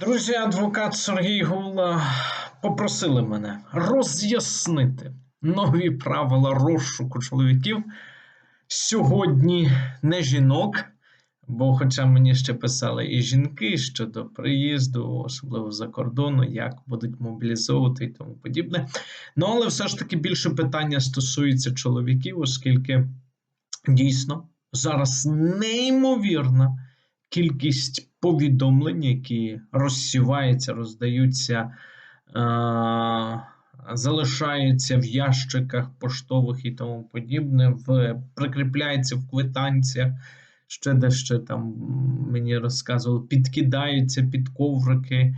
Друзі, адвокат Сергій Гула попросили мене роз'яснити нові правила розшуку чоловіків сьогодні не жінок, бо, хоча мені ще писали і жінки щодо приїзду, особливо за кордону, як будуть мобілізовувати і тому подібне. Ну, але все ж таки більше питання стосується чоловіків, оскільки дійсно зараз неймовірна кількість повідомлень, які розсіваються, роздаються, е- залишаються в ящиках поштових і тому подібне, в, прикріпляються в квитанціях, ще дещо там мені розказували, підкидаються під коврики.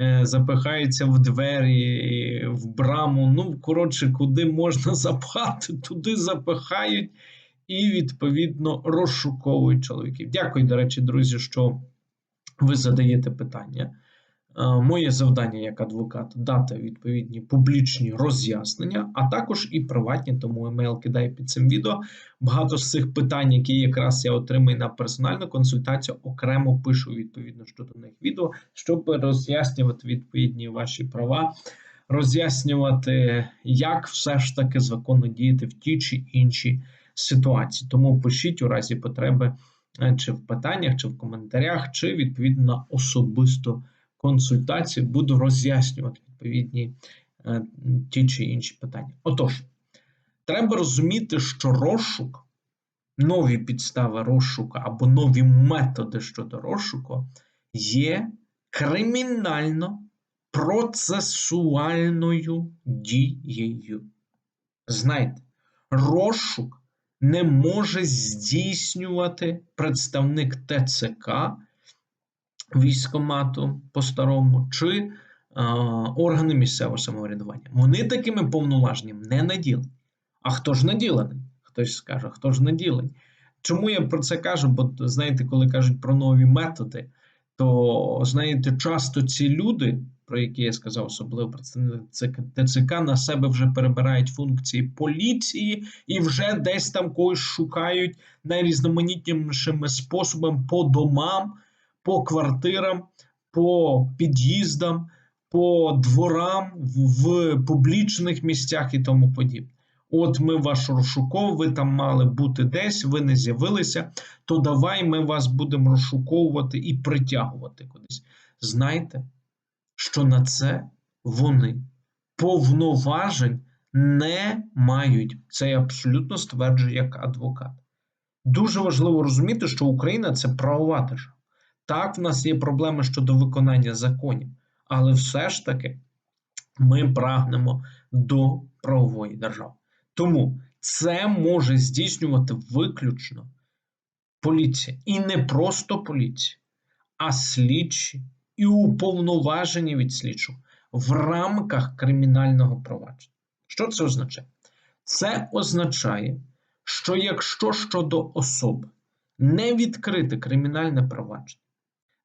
е, Запихаються в двері, в браму. Ну, коротше, куди можна запхати, туди запихають і, відповідно, розшуковують чоловіків. Дякую, до речі, друзі, що ви задаєте питання. Е, Моє завдання як адвоката дати відповідні публічні роз'яснення, а також і приватні, тому емейл кидаю під цим відео. Багато з цих питань, які якраз я отримую на персональну консультацію, окремо пишу відповідно щодо них відео, щоб роз'яснювати відповідні ваші права, роз'яснювати, як все ж таки законно діяти в ті чи інші ситуації. Тому пишіть у разі потреби е, чи в питаннях, чи в коментарях, чи відповідно на особисту консультацію буду роз'яснювати відповідні е, ті чи інші питання. Отож, треба розуміти, що розшук, нові підстави розшуку або нові методи щодо розшуку є кримінально процесуальною дією. Знайте, розшук не може здійснювати представник ТЦК військомату по-старому чи е, органи місцевого самоврядування. Вони такими повноваженнями не наділені. А хто ж наділений? Хтось скаже, хто ж наділений? Чому я про це кажу? Бо знаєте, коли кажуть про нові методи, то знаєте, часто ці люди, про які я сказав, особливо представники ТЦК, на себе вже перебирають функції поліції і вже десь там когось шукають найрізноманітнішими способами по домам, по квартирам, по під'їздам, по дворам в публічних місцях і тому подібне. От ми ваш розшуков, ви там мали бути десь, ви не з'явилися, то давай ми вас будемо розшуковувати і притягувати кудись. Знайте, що на це вони повноважень не мають. Це я абсолютно стверджую як адвокат. Дуже важливо розуміти, що Україна це правова держава. Так, в нас є проблеми щодо виконання законів, але все ж таки ми прагнемо до правової держави. Тому це може здійснювати виключно поліція. І не просто поліція, а слідчі і уповноважені від слідчого в рамках кримінального провадження. Що це означає? Це означає, що якщо щодо особи не відкрите кримінальне провадження,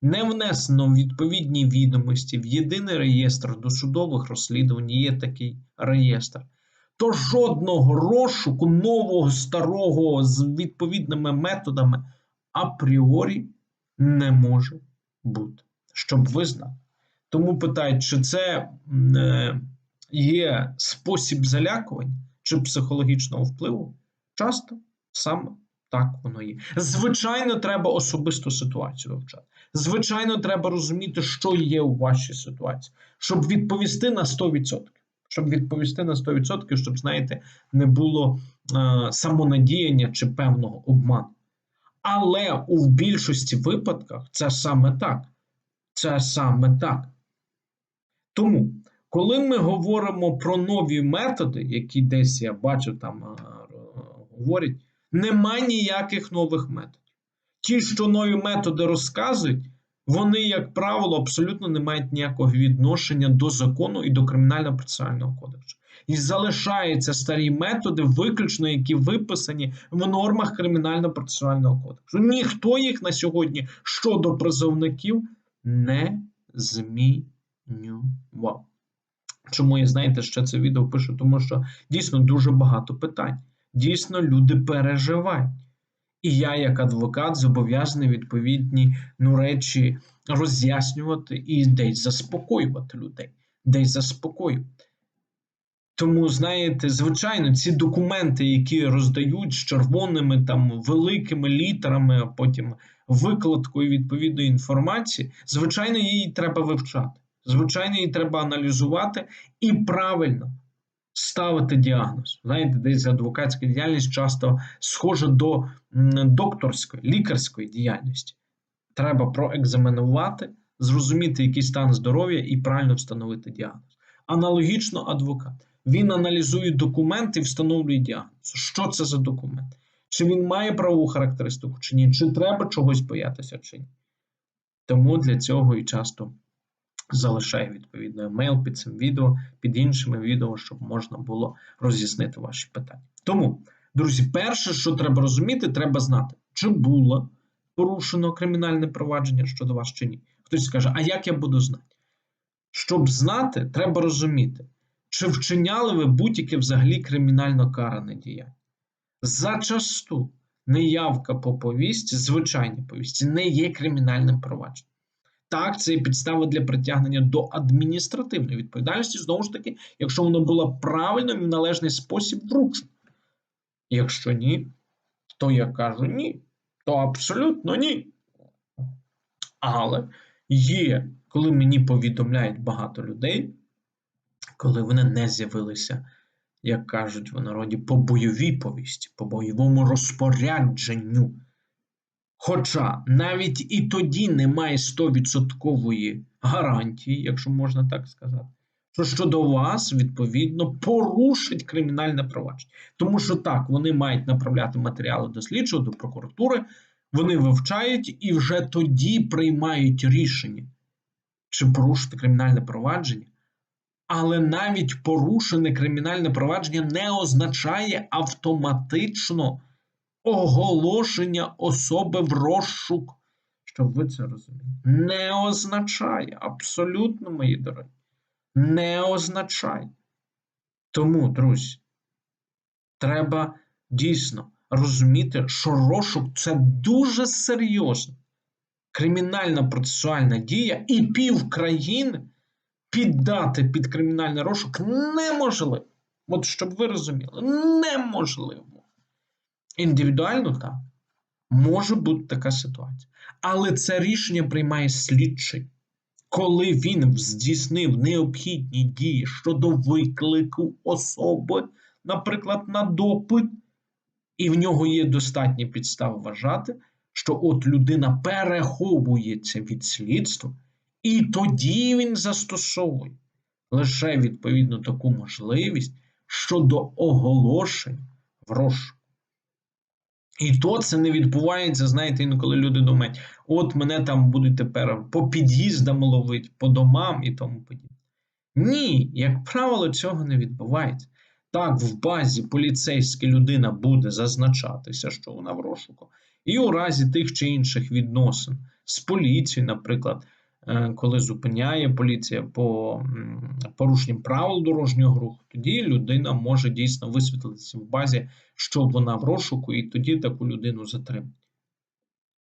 не внесено відповідні відомості в єдиний реєстр досудових розслідувань, є такий реєстр, то жодного розшуку нового старого з відповідними методами апріорі не може бути, щоб ви знали. Тому питають, чи це е, є спосіб залякування чи психологічного впливу? Часто саме так воно є. Звичайно, треба особисту ситуацію вивчати. Звичайно, треба розуміти, що є у вашій ситуації, щоб відповісти на 100%. Щоб відповісти на 100%, щоб, знаєте, не було е, самонадіяння чи певного обману. Але у більшості випадках це саме так. Це саме так. Тому, коли ми говоримо про нові методи, які десь я бачу, там е, говорять, нема ніяких нових методів. Ті, що нові методи розказують, вони, як правило, абсолютно не мають ніякого відношення до закону і до кримінального процесуального кодексу. І залишаються старі методи, виключно які виписані в нормах кримінального процесуального кодексу. Ніхто їх на сьогодні щодо призовників не змінював. Чому я знаєте, що це відео пишу? Тому що дійсно дуже багато питань. Дійсно, люди переживають. І я, як адвокат, зобов'язаний відповідні ну, речі роз'яснювати і десь заспокоювати людей, десь заспокоювати. Тому, знаєте, звичайно, ці документи, які роздають з червоними там великими літерами, а потім викладкою відповідної інформації, звичайно, її треба вивчати. Звичайно, її треба аналізувати і правильно ставити діагноз. Знаєте, десь адвокатська діяльність часто схожа до докторської, лікарської діяльності. Треба проекзаменувати, зрозуміти, який стан здоров'я і правильно встановити діагноз. Аналогічно адвокат. Він аналізує документи і встановлює діагноз. Що це за документ? Чи він має правову характеристику, чи ні, чи треба чогось боятися, чи ні. Тому для цього і часто залишаю відповідно емейл під цим відео, під іншими відео, щоб можна було роз'яснити ваші питання. Тому, друзі, перше, що треба розуміти, треба знати, чи було порушено кримінальне провадження щодо вас чи ні. Хтось скаже, а як я буду знати? Щоб знати, треба розуміти, чи вчиняли ви будь-яке взагалі кримінально каране діяння. Зачасту неявка по повісті, звичайній повісті, не є кримінальним провадженням. Так, це є підстава для притягнення до адміністративної відповідальності, знову ж таки, якщо воно було правильно і в належний спосіб вручено. Якщо ні, то я кажу ні, то абсолютно ні. Але є, коли мені повідомляють багато людей, коли вони не з'явилися, як кажуть в народі, по бойовій повісті, по бойовому розпорядженню. Хоча навіть і тоді немає 100% гарантії, якщо можна так сказати, що щодо вас, відповідно, порушить кримінальне провадження. Тому що так, вони мають направляти матеріали до слідчого, до прокуратури, вони вивчають і вже тоді приймають рішення, чи порушити кримінальне провадження. Але навіть порушене кримінальне провадження не означає автоматично оголошення особи в розшук. Щоб ви це розуміли, не означає абсолютно, мої дорогі, не означає. Тому, друзі, треба дійсно розуміти, що розшук це дуже серйозна кримінальна процесуальна дія, і пів країни піддати під кримінальний розшук неможливо. От щоб ви розуміли, неможливо. Індивідуально так. Може бути така ситуація. Але це рішення приймає слідчий, коли він здійснив необхідні дії щодо виклику особи, наприклад, на допит, і в нього є достатні підстави вважати, що от людина переховується від слідства, і тоді він застосовує лише відповідно таку можливість щодо оголошень в розшук. І то це не відбувається, знаєте, інколи люди думають, от мене там будуть тепер по під'їздам ловити, по домам і тому подібне. Ні, як правило, цього не відбувається. Так, в базі поліцейська людина буде зазначатися, що вона в розшуку. І у разі тих чи інших відносин з поліцією, наприклад, коли зупиняє поліція по порушенням правил дорожнього руху, тоді людина може дійсно висвітлитися в базі, що вона в розшуку, і тоді таку людину затримують.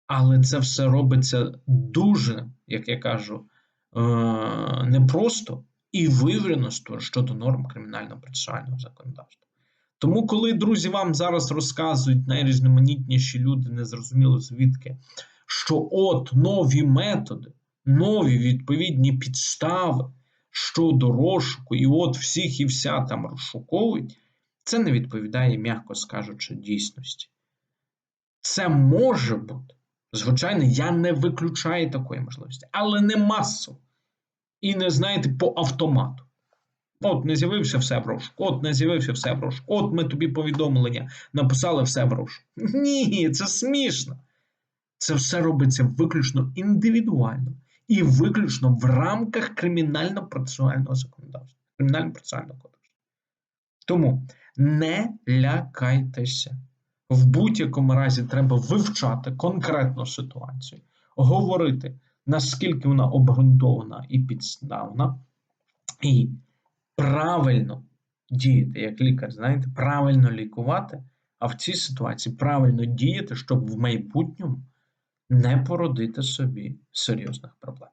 Але це все робиться дуже, як я кажу, е, непросто і вивірено щодо норм кримінального процесуального законодавства. Тому, коли друзі вам зараз розказують найрізноманітніші люди, незрозуміло звідки, що от нові методи нові відповідні підстави щодо розшуку, і от всіх і вся там розшуковують, це не відповідає, м'яко скажучи, дійсності. Це може бути. Звичайно, я не виключаю такої можливості, але не масово. І не знаєте, по автомату. От не з'явився все в розшуку, от не з'явився все в розшуку, от ми тобі повідомлення написали все в розшуку. Ні, це смішно. Це все робиться виключно індивідуально і виключно в рамках кримінально-процесуального законодавства, кримінально-процесуального кодексу. Тому не лякайтеся. В будь-якому разі треба вивчати конкретну ситуацію, говорити, наскільки вона обґрунтована і підставна, і правильно діяти, як лікар, знаєте, правильно лікувати, а в цій ситуації правильно діяти, щоб в майбутньому не породити собі серйозних проблем.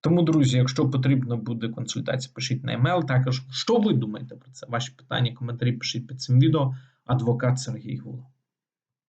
Тому, друзі, якщо потрібна буде консультація, пишіть на емейл. Також, що ви думаєте про це? Ваші питання, коментарі пишіть під цим відео. Адвокат Сергій Гула.